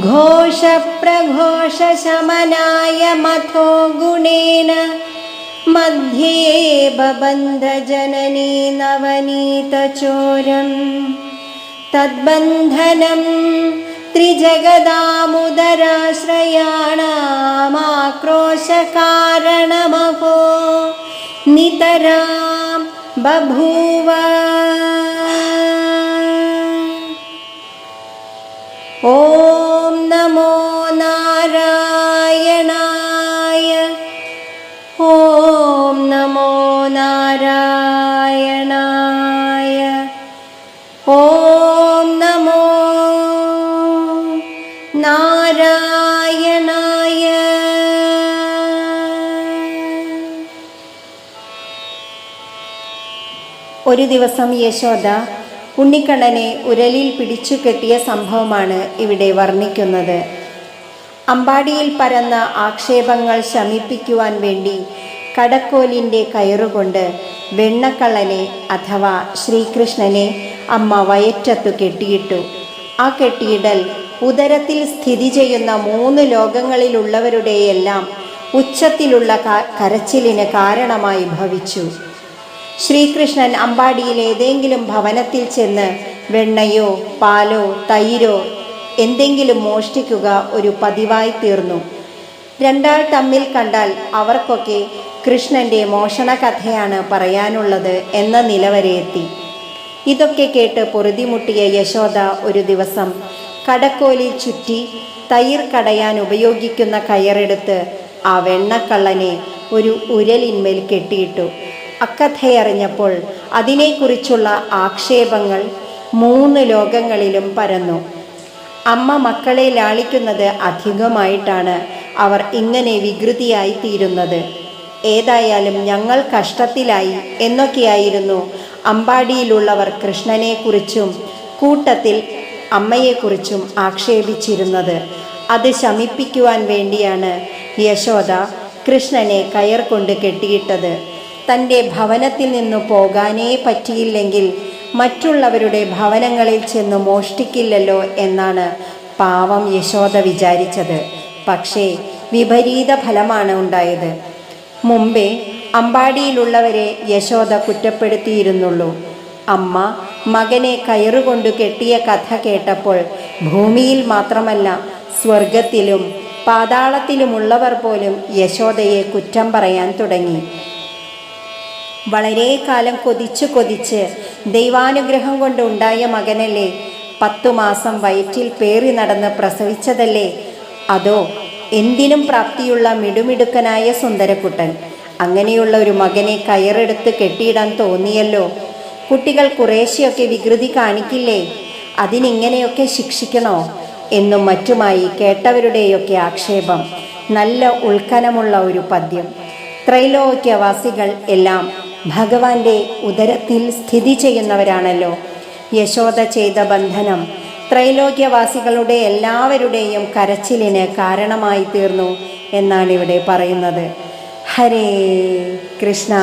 घोषप्रघोषशमनाय मथो गुणेन मध्ये बबन्धजननी नवनीतचोरम् तद्बन्धनं त्रिजगदामुदराश्रयाणामाक्रोशकारणमहो नितरां बभूव നമോ നാരായണായ ഓം നമോ നാരായണായ ഓം നമോ നാരായണായ ഒരു ദിവസം യശോദ ഉണ്ണിക്കണ്ണനെ ഉരലിൽ പിടിച്ചു കെട്ടിയ സംഭവമാണ് ഇവിടെ വർണിക്കുന്നത്. അമ്പാടിയിൽ പരന്ന ആക്ഷേപങ്ങൾ ശമിപ്പിക്കുവാൻ വേണ്ടി കടക്കോലിന്റെ കയറുകൊണ്ട് വെണ്ണക്കള്ളനെ അഥവാ ശ്രീകൃഷ്ണനെ അമ്മ വയറ്റത്തു കെട്ടിയിട്ടു. ആ കെട്ടിയിടൽ ഉദരത്തിൽ സ്ഥിതി ചെയ്യുന്ന മൂന്ന് ലോകങ്ങളിലുള്ളവരുടെയെല്ലാം ഉച്ചത്തിലുള്ള കരച്ചിലിന് കാരണമായി ഭവിച്ചു. ശ്രീകൃഷ്ണൻ അമ്പാടിയിൽ ഏതെങ്കിലും ഭവനത്തിൽ ചെന്ന് വെണ്ണയോ പാലോ തൈരോ എന്തെങ്കിലും മോഷ്ടിക്കുക ഒരു പതിവായി തീർന്നു. രണ്ടാൾ തമ്മിൽ കണ്ടാൽ അവർക്കൊക്കെ കൃഷ്ണന്റെ മോഷണ കഥയാണ് പറയാനുള്ളത് എന്ന നിലവരെ എത്തി ഇതൊക്കെ കേട്ട് പൊറുതിമുട്ടിയ യശോദ ഒരു ദിവസം കടക്കോലിൽ ചുറ്റി തൈർ കടയാൻ ഉപയോഗിക്കുന്ന കയറെടുത്ത് ആ വെണ്ണക്കള്ളനെ ഒരു ഉരലിന്മേൽ കെട്ടിയിട്ടു. അക്കഥയറിഞ്ഞപ്പോൾ അതിനെക്കുറിച്ചുള്ള ആക്ഷേപങ്ങൾ മൂന്ന് ലോകങ്ങളിലും പരന്നു. അമ്മ മക്കളെ ലാളിക്കുന്നത് അധികമായിട്ടാണ് അവർ ഇങ്ങനെ വികൃതിയായി തീരുന്നത് ഏതായാലും ഞങ്ങൾ കഷ്ടത്തിലായി എന്നൊക്കെയായിരുന്നു അമ്പാടിയിലുള്ളവർ കൃഷ്ണനെക്കുറിച്ചും കൂട്ടത്തിൽ അമ്മയെക്കുറിച്ചും ആക്ഷേപിച്ചിരുന്നത്. അത് ശമിപ്പിക്കുവാൻ വേണ്ടിയാണ് യശോദ കൃഷ്ണനെ കയർ കൊണ്ട് കെട്ടിയിട്ടത്. തന്റെ ഭവനത്തിൽ നിന്നു പോകാനേ പറ്റിയില്ലെങ്കിൽ മറ്റുള്ളവരുടെ ഭവനങ്ങളിൽ ചെന്ന് മോഷ്ടിക്കില്ലല്ലോ എന്നാണ് പാവം യശോദ വിചാരിച്ചത്. പക്ഷേ വിപരീത ഫലമാണ് ഉണ്ടായത്. മുമ്പേ അമ്പാടിയിലുള്ളവരെ യശോദ കുറ്റപ്പെടുത്തിയിരുന്നുള്ളൂ. അമ്മ മകനെ കയറുകൊണ്ട് കെട്ടിയ കഥ കേട്ടപ്പോൾ ഭൂമിയിൽ മാത്രമല്ല സ്വർഗത്തിലും പാതാളത്തിലുമുള്ളവർ പോലും യശോദയെ കുറ്റം പറയാൻ തുടങ്ങി. വളരെ കാലം കൊതിച്ച് കൊതിച്ച് ദൈവാനുഗ്രഹം കൊണ്ട് ഉണ്ടായ മകനല്ലേ? പത്തു മാസം വയറ്റിൽ പേറി നടന്ന് പ്രസവിച്ചതല്ലേ? അതോ എന്തിനും പ്രാപ്തിയുള്ള മിടുമിടുക്കനായ സുന്ദരക്കുട്ടൻ. അങ്ങനെയുള്ള ഒരു മകനെ കയറെടുത്ത് കെട്ടിയിടാൻ തോന്നിയല്ലോ. കുട്ടികൾ കുറേശ്ശെയൊക്കെ വികൃതി കാണിക്കില്ലേ? അതിനിങ്ങനെയൊക്കെ ശിക്ഷിക്കണോ? എന്നും മറ്റുമായി കേട്ടവരുടെയൊക്കെ ആക്ഷേപം. നല്ല ഉൾക്കനമുള്ള ഒരു പദ്യം. ത്രൈലോക്യവാസികൾ എല്ലാം ഭഗവാന്റെ ഉദരത്തിൽ സ്ഥിതി ചെയ്യുന്നവരാണല്ലോ. യശോദ ചെയ്ത ബന്ധനം ത്രൈലോക്യവാസികളുടെ എല്ലാവരുടെയും കരച്ചിലിന് കാരണമായി തീർന്നു എന്നാണ് ഇവിടെ പറയുന്നത്. ഹരേ കൃഷ്ണ.